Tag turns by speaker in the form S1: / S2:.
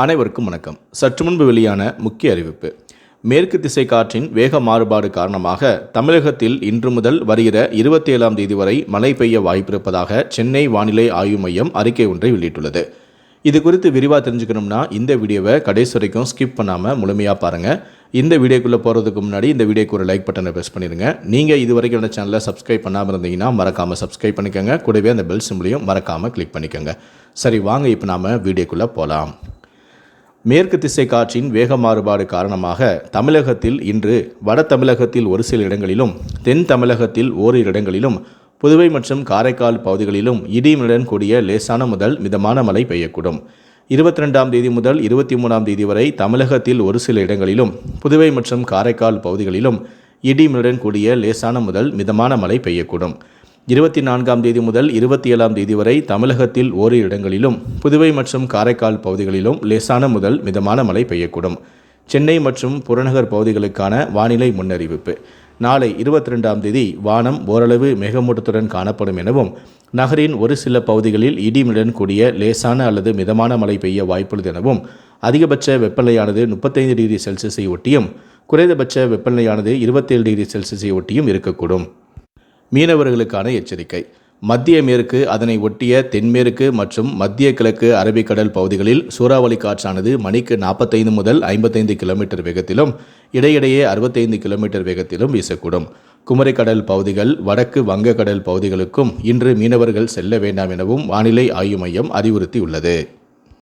S1: அனைவருக்கும் வணக்கம். சற்று முன்பு வெளியான முக்கிய அறிவிப்பு. மேற்கு திசை காற்றின் வேக மாறுபாடு காரணமாக தமிழகத்தில் இன்று முதல் வருகிற இருபத்தி ஏழாம் தேதி வரை மழை பெய்ய வாய்ப்பிருப்பதாக சென்னை வானிலை ஆய்வு மையம் அறிக்கை ஒன்றை வெளியிட்டுள்ளது. இது குறித்து விரிவாக தெரிஞ்சுக்கணும்னா இந்த வீடியோவை கடைசி வரைக்கும் ஸ்கிப் பண்ணாமல் முழுமையாக பாருங்கள் இந்த வீடியோக்குள்ளே போகிறதுக்கு முன்னாடி இந்த வீடியோக்கு ஒரு லைக் பட்டனை ப்ரெஸ் பண்ணிடுங்க நீங்கள் இது வரைக்கும் இந்த சேனலை சப்ஸ்கிரைப் பண்ணாமல் இருந்தீங்கன்னா மறக்காமல் சப்ஸ்கிரைப் பண்ணிக்கோங்க. கூடவே அந்த பெல் சிம்லையும் மறக்காமல் கிளிக் பண்ணிக்கோங்க. சரி வாங்க இப்போ நாம் வீடியோக்குள்ளே போகலாம் மேற்கு திசை காற்றின் வேக மாறுபாடு காரணமாக தமிழகத்தில் இன்று வட தமிழகத்தில் ஒரு சில இடங்களிலும் தென் தமிழகத்தில் ஓரிரு இடங்களிலும் புதுவை மற்றும் காரைக்கால் பகுதிகளிலும் இடியுடன் கூடிய லேசான முதல் மிதமான மழை பெய்யக்கூடும். இருபத்தி ரெண்டாம் தேதி முதல் இருபத்தி மூணாம் தேதி வரை தமிழகத்தில் ஒரு சில இடங்களிலும் புதுவை மற்றும் காரைக்கால் பகுதிகளிலும் இடியுடன் கூடிய லேசான முதல் மிதமான மழை பெய்யக்கூடும். இருபத்தி நான்காம் தேதி முதல் இருபத்தி ஏழாம் தேதி வரை தமிழகத்தில் ஓரிரு இடங்களிலும் புதுவை மற்றும் காரைக்கால் பகுதிகளிலும் லேசான முதல் மிதமான மழை பெய்யக்கூடும். சென்னை மற்றும் புறநகர் பகுதிகளுக்கான வானிலை முன்னறிவிப்பு. நாளை இருபத்தி ரெண்டாம் தேதி வானம் ஓரளவு மேகமூட்டத்துடன் காணப்படும் எனவும் நகரின் ஒரு சில பகுதிகளில் இடிமுடன் கூடிய லேசான அல்லது மிதமான மழை பெய்ய வாய்ப்புள்ளது எனவும் அதிகபட்ச வெப்பநிலையானது முப்பத்தைந்து டிகிரி செல்சியஸை ஒட்டியும் குறைந்தபட்ச வெப்பநிலையானது இருபத்தேழு டிகிரி செல்சியஸை ஒட்டியும் இருக்கக்கூடும். மீனவர்களுக்கான எச்சரிக்கை. மத்திய மேற்கு அதனை ஒட்டிய தென்மேற்கு மற்றும் மத்திய கிழக்கு அரபிக்கடல் பகுதிகளில் சூறாவளி காற்றானது மணிக்கு நாற்பத்தைந்து முதல் ஐம்பத்தைந்து கிலோமீட்டர் வேகத்திலும் இடையிடையே அறுபத்தைந்து கிலோமீட்டர் வேகத்திலும் வீசக்கூடும். குமரிக்கடல் பகுதிகள் வடக்கு வங்கக்கடல் பகுதிகளுக்கும் இன்று மீனவர்கள் செல்ல வேண்டாம் எனவும் வானிலை ஆய்வு மையம் அறிவுறுத்தியுள்ளது.